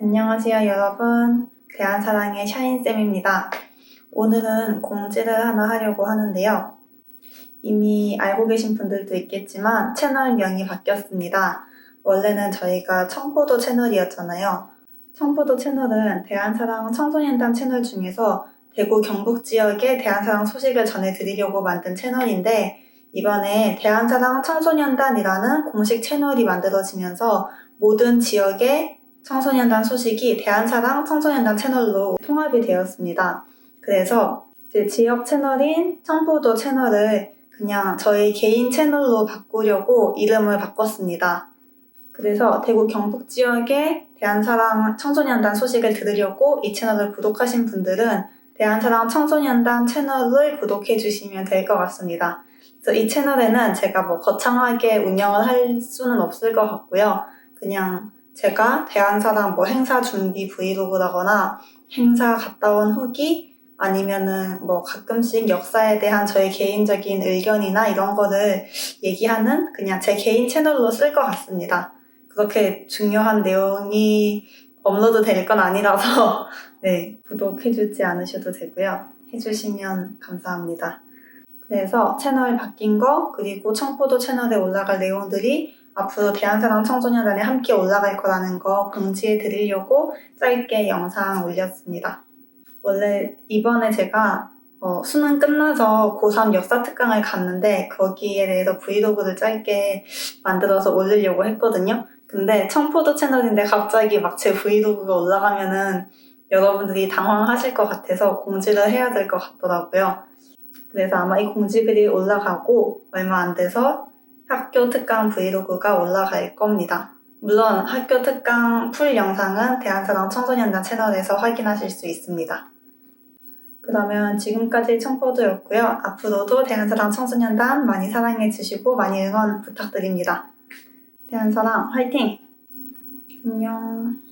안녕하세요, 여러분. 대한사랑의 샤인쌤입니다. 오늘은 공지를 하나 하려고 하는데요. 이미 알고 계신 분들도 있겠지만 채널명이 바뀌었습니다. 원래는 저희가 청포도 채널이었잖아요. 청포도 채널은 대한사랑 청소년단 채널 중에서 대구 경북 지역의 대한사랑 소식을 전해드리려고 만든 채널인데 이번에 대한사랑 청소년단이라는 공식 채널이 만들어지면서 모든 지역의 청소년단 소식이 대한사랑 청소년단 채널로 통합이 되었습니다. 그래서 지역 채널인 청포도 채널을 그냥 저희 개인 채널로 바꾸려고 이름을 바꿨습니다. 그래서 대구 경북 지역의 대한사랑 청소년단 소식을 들으려고 이 채널을 구독하신 분들은 대한사랑 청소년단 채널을 구독해 주시면 될 것 같습니다. 그래서 이 채널에는 제가 뭐 거창하게 운영을 할 수는 없을 것 같고요. 그냥 제가 대한사랑 뭐 행사 준비 브이로그라거나 행사 갔다 온 후기 아니면은 뭐 가끔씩 역사에 대한 저의 개인적인 의견이나 이런 거를 얘기하는 그냥 제 개인 채널로 쓸 것 같습니다. 그렇게 중요한 내용이 업로드 될 건 아니라서 네 구독해주지 않으셔도 되고요. 해주시면 감사합니다. 그래서 채널 바뀐 거 그리고 청포도 채널에 올라갈 내용들이 앞으로 대한사랑 청소년단에 함께 올라갈 거라는 거 공지해 드리려고 짧게 영상 올렸습니다. 원래 이번에 제가 어, 수능 끝나서 고3 역사 특강을 갔는데 거기에 대해서 브이로그를 짧게 만들어서 올리려고 했거든요. 근데 청포도 채널인데 갑자기 막 제 브이로그가 올라가면은 여러분들이 당황하실 것 같아서 공지를 해야 될 것 같더라고요. 그래서 아마 이 공지글이 올라가고 얼마 안 돼서 학교 특강 브이로그가 올라갈 겁니다. 물론 학교 특강 풀 영상은 대한사랑 청소년단 채널에서 확인하실 수 있습니다. 그러면 지금까지 청포도였고요. 앞으로도 대한사랑 청소년단 많이 사랑해 주시고 많이 응원 부탁드립니다. 대한사랑 화이팅! 안녕.